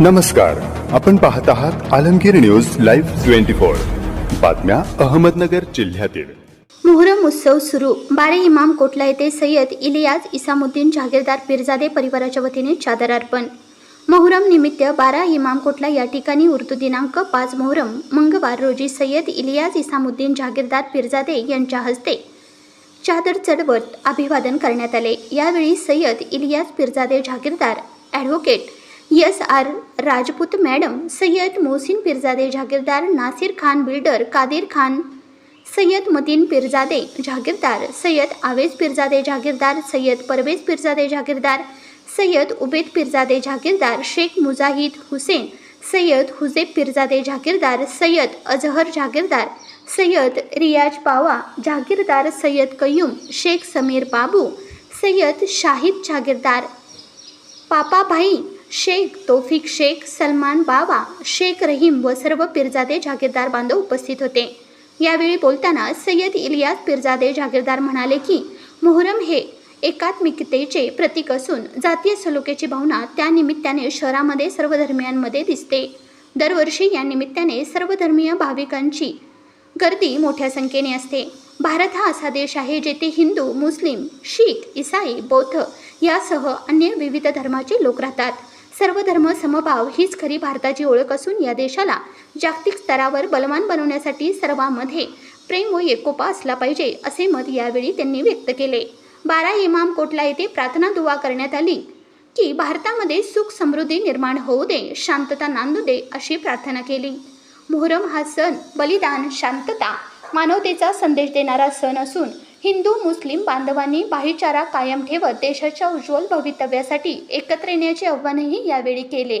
नमस्कार आपण पाहत आहात Alamgir news live twenty four. बातम्या अहमदनगर जिल्ह्यातील. मुहरम उत्सव सुरू. बारे इमाम कोटला येथे सय्यद इलियास इसामुद्दीन जहागीरदार पिरजादे परिवाराच्या वतीने चादर अर्पण. मोहरम निमित्त बारा इमाम कोटला या ठिकाणी उर्दू दिनांक पाच मोहरम मंगळवार रोजी सय्यद इलियास इसामुद्दीन जहागीरदार पिरजादे यांच्या हस्ते चादर चढवत अभिवादन करण्यात आले. यावेळी Sayyed Ilyas Pirzade Jahagirdar advocate S R Rajput madam Sayyed Mohsin Pirzade Jagirdar Nasir Khan builder Kadir Khan Sayyed Mateen Pirzade Jagirdar Sayyed Awez Pirzade Jagirdar Sayyed Parvez Pirzade Jagirdar Sayyed Ubed Pirzade Jagirdar Shaikh Mujahid Hussain Sayyed Hujeb Pirzade Jagirdar Sayyed Azhar Jagirdar Sayyed Riyaz Pawa Jagirdar Syed Qayyum Shaikh Sameer बाबू सय्यद शाहिद जागीरदार पापाभाई शेख तोफिक शेख सलमान बावा शेख रहीम व सर्व पिरजादे जागीरदार बांधव उपस्थित होते. यावेळी बोलताना सय्यद इलियास पिरजादे जागीरदार म्हणाले की मोहरम हे एकात्मिकतेचे प्रतीक असून जातीय सलोख्याची भावना त्या निमित्ताने शहरामध्ये सर्व धर्मियांमध्ये दिसते. दरवर्षी या निमित्ताने सर्व धर्मीय भाविकांची गर्दी मोठ्या संख्येने असते. भारत हा असा देश आहे जेथे हिंदू मुस्लिम शीख इसाई बौद्ध यासह अन्य विविध धर्माचे लोक राहतात. सर्वधर्म समभाव हीच खरी भारताची ओळख असून या देशाला जागतिक स्तरावर बलवान बनवण्यासाठी सर्वांमध्ये प्रेम व एकोपा असला पाहिजे असे मत यावेळी त्यांनी व्यक्त केले. बारा इमाम कोटला येथे प्रार्थना दुवा करण्यात आली? की भारतामध्ये सुख समृद्धी निर्माण होऊ दे शांतता नांदू दे अशी प्रार्थना केली. मोहरम हा सण बलिदान शांतता मानवतेचा संदेश देणारा सण असून हिंदू मुस्लिम बांधवांनी भाईचारा कायम ठेवत देशाच्या उज्ज्वल भवितव्यासाठी एकत्र येण्याचे आव्हानही यावेळी केले.